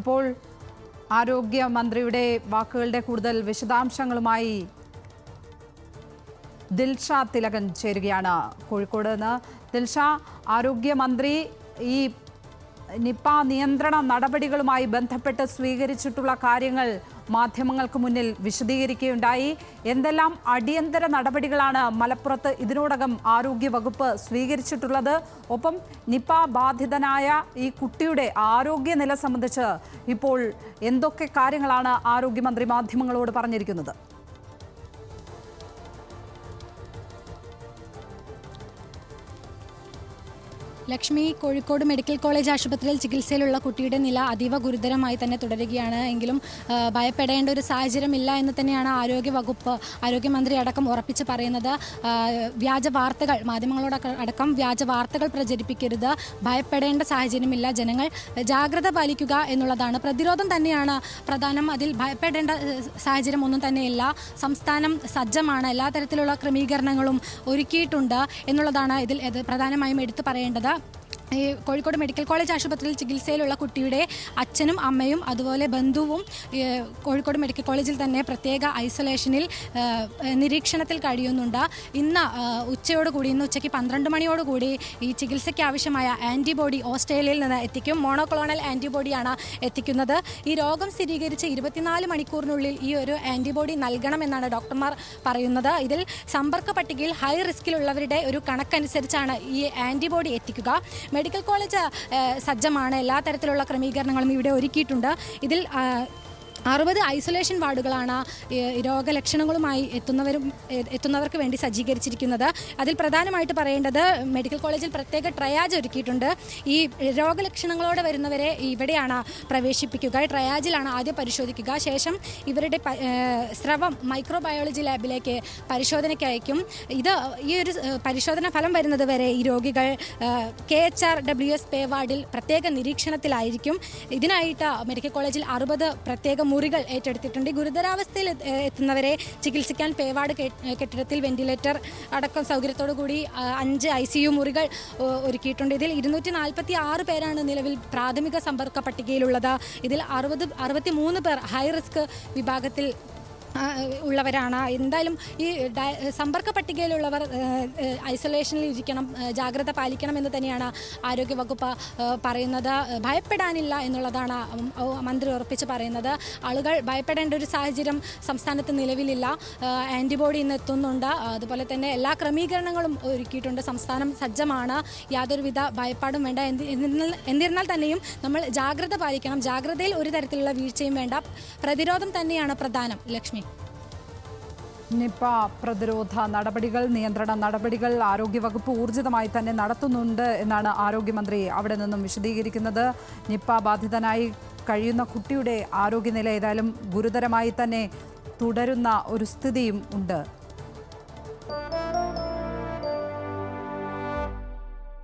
ഇപ്പോൾ ആരോഗ്യമന്ത്രിയുടെ വാക്കുകളുടെ കൂടുതൽ വിശദാംശങ്ങളുമായി ദിൽഷ തിലകൻ ചേരുകയാണ്. കോഴിക്കോട് നിന്ന് ദിൽഷ ആരോഗ്യമന്ത്രി ഈ നിപ്പ നിയന്ത്രണ നടപടികളുമായി ബന്ധപ്പെട്ട് സ്വീകരിച്ചിട്ടുള്ള കാര്യങ്ങൾ മാധ്യമങ്ങൾക്ക് മുന്നിൽ വിശദീകരിക്കുകയുണ്ടായി. എന്തെല്ലാം അടിയന്തര നടപടികളാണ് മലപ്പുറത്ത് ഇതിനോടകം ആരോഗ്യ വകുപ്പ് സ്വീകരിച്ചിട്ടുള്ളത്? ഒപ്പം നിപ്പ ബാധിതനായ ഈ കുട്ടിയുടെ ആരോഗ്യനില സംബന്ധിച്ച് ഇപ്പോൾ എന്തൊക്കെ കാര്യങ്ങളാണ് ആരോഗ്യമന്ത്രി മാധ്യമങ്ങളോട് പറഞ്ഞിരിക്കുന്നത്? ലക്ഷ്മി കോഴിക്കോട് മെഡിക്കൽ കോളേജ് ആശുപത്രിയിൽ ചികിത്സയിലുള്ള കുട്ടിയുടെ നില അതീവ ഗുരുതരമായി തന്നെ തുടരുകയാണ്. എങ്കിലും ഭയപ്പെടേണ്ട ഒരു സാഹചര്യമില്ല എന്ന് തന്നെയാണ് ആരോഗ്യ വകുപ്പ് ആരോഗ്യമന്ത്രി അടക്കം ഉറപ്പിച്ച് പറയുന്നത്. വ്യാജ വാർത്തകൾ മാധ്യമങ്ങളോട് അടക്കം വ്യാജ വാർത്തകൾ പ്രചരിപ്പിക്കരുത്. ഭയപ്പെടേണ്ട സാഹചര്യമില്ല ജനങ്ങൾ ജാഗ്രത പാലിക്കുക എന്നുള്ളതാണ്. പ്രതിരോധം തന്നെയാണ് പ്രധാനം. അതിൽ ഭയപ്പെടേണ്ട സാഹചര്യം ഒന്നും തന്നെയില്ല. സംസ്ഥാനം സജ്ജമാണ്. എല്ലാ തരത്തിലുള്ള ക്രമീകരണങ്ങളും ഒരുക്കിയിട്ടുണ്ട് എന്നുള്ളതാണ് ഇതിൽ ഇത് പ്രധാനമായും എടുത്തു പറയേണ്ടത്. ഈ കോഴിക്കോട് മെഡിക്കൽ കോളേജ് ആശുപത്രിയിൽ ചികിത്സയിലുള്ള കുട്ടിയുടെ അച്ഛനും അമ്മയും അതുപോലെ ബന്ധുവും കോഴിക്കോട് മെഡിക്കൽ കോളേജിൽ തന്നെ പ്രത്യേക ഐസൊലേഷനിൽ നിരീക്ഷണത്തിൽ കഴിയുന്നുണ്ട്. ഇന്ന് ഉച്ചയോടുകൂടി ഇന്ന് ഉച്ചയ്ക്ക് പന്ത്രണ്ട് മണിയോടുകൂടി ഈ ചികിത്സയ്ക്ക് ആവശ്യമായ ആന്റിബോഡി ഓസ്ട്രേലിയയിൽ നിന്ന് എത്തിക്കും. മോണോക്ലോണൽ ആന്റിബോഡിയാണ് എത്തിക്കുന്നത്. ഈ രോഗം സ്ഥിരീകരിച്ച് ഇരുപത്തിനാല് മണിക്കൂറിനുള്ളിൽ ഈ ഒരു ആന്റിബോഡി നൽകണമെന്നാണ് ഡോക്ടർമാർ പറയുന്നത്. ഇതിൽ സമ്പർക്ക പട്ടികയിൽ ഹൈ റിസ്കിലുള്ളവരുടെ ഒരു കണക്കനുസരിച്ചാണ് ഈ ആന്റിബോഡി എത്തിക്കുക. മെഡിക്കൽ കോളേജ് സജ്ജമാണ്. എല്ലാ തരത്തിലുള്ള ക്രമീകരണങ്ങളും ഇവിടെ ഒരുക്കിയിട്ടുണ്ട്. ഇതിൽ അറുപത് ഐസൊലേഷൻ വാർഡുകളാണ് രോഗലക്ഷണങ്ങളുമായി എത്തുന്നവരും എത്തുന്നവർക്ക് വേണ്ടി സജ്ജീകരിച്ചിരിക്കുന്നത്. അതിൽ പ്രധാനമായിട്ട് പറയേണ്ടത് മെഡിക്കൽ കോളേജിൽ പ്രത്യേക ട്രയാജ് ഒരുക്കിയിട്ടുണ്ട്. ഈ രോഗലക്ഷണങ്ങളോടെ വരുന്നവരെ ഇവിടെയാണ് പ്രവേശിപ്പിക്കുക. ട്രയാജിലാണ് ആദ്യം പരിശോധിക്കുക. ശേഷം ഇവരുടെ സ്രവം മൈക്രോബയോളജി ലാബിലേക്ക് പരിശോധനയ്ക്ക് അയക്കും. ഇത് ഈ ഒരു പരിശോധന ഫലം വരുന്നത് വരെ ഈ രോഗികൾ K H R W S pay വാർഡിൽ പ്രത്യേക നിരീക്ഷണത്തിലായിരിക്കും. ഇതിനായിട്ട് മെഡിക്കൽ കോളേജിൽ അറുപത് പ്രത്യേക മുറികൾ ഏറ്റെടുത്തിട്ടുണ്ട്. ഗുരുതരാവസ്ഥയിൽ എത്തുന്നവരെ ചികിത്സിക്കാൻ പേവാട് കെട്ടിടത്തിൽ വെന്റിലേറ്റർ അടക്കം സൗകര്യത്തോടു കൂടി അഞ്ച് ഐ സി യു മുറികൾ ഒരുക്കിയിട്ടുണ്ട്. ഇതിൽ ഇരുന്നൂറ്റി നാൽപ്പത്തി ആറ് പേരാണ് നിലവിൽ പ്രാഥമിക സമ്പർക്ക പട്ടികയിലുള്ളത്. ഇതിൽ അറുപത് അറുപത്തി മൂന്ന് പേർ ഹൈ റിസ്ക് വിഭാഗത്തിൽ ഉള്ളവരാണ്. എന്തായാലും ഈ സമ്പർക്ക പട്ടികയിലുള്ളവർ ഐസൊലേഷനിൽ ഇരിക്കണം ജാഗ്രത പാലിക്കണം എന്ന് തന്നെയാണ് ആരോഗ്യവകുപ്പ് പറയുന്നത്. ഭയപ്പെടാനില്ല എന്നുള്ളതാണ് മന്ത്രി ഉറപ്പിച്ച് പറയുന്നത്. ആളുകൾ ഭയപ്പെടേണ്ട ഒരു സാഹചര്യം സംസ്ഥാനത്ത് നിലവിലില്ല. ആന്റിബോഡി ഇന്ന് എത്തുന്നുണ്ട്. അതുപോലെ തന്നെ എല്ലാ ക്രമീകരണങ്ങളും ഒരുക്കിയിട്ടുണ്ട്. സംസ്ഥാനം സജ്ജമാണ്. യാതൊരുവിധ ഭയപ്പാടും വേണ്ട. എന്നിരുന്നാൽ തന്നെയും നമ്മൾ ജാഗ്രത പാലിക്കണം. ജാഗ്രതയിൽ ഒരു തരത്തിലുള്ള വീഴ്ചയും വേണ്ട. പ്രതിരോധം തന്നെയാണ് പ്രധാനം. ലക്ഷ്മി. നിപ്പ പ്രതിരോധ നടപടികൾ നിയന്ത്രണ നടപടികൾ ആരോഗ്യവകുപ്പ് ഊർജിതമായി തന്നെ നടത്തുന്നുണ്ട് എന്നാണ് ആരോഗ്യമന്ത്രി അവിടെ നിന്നും വിശദീകരിക്കുന്നത്. നിപ്പ ബാധിതനായി കഴിയുന്ന കുട്ടിയുടെ ആരോഗ്യനില ഏതായാലും ഗുരുതരമായി തന്നെ തുടരുന്ന ഒരു സ്ഥിതിയും ഉണ്ട്.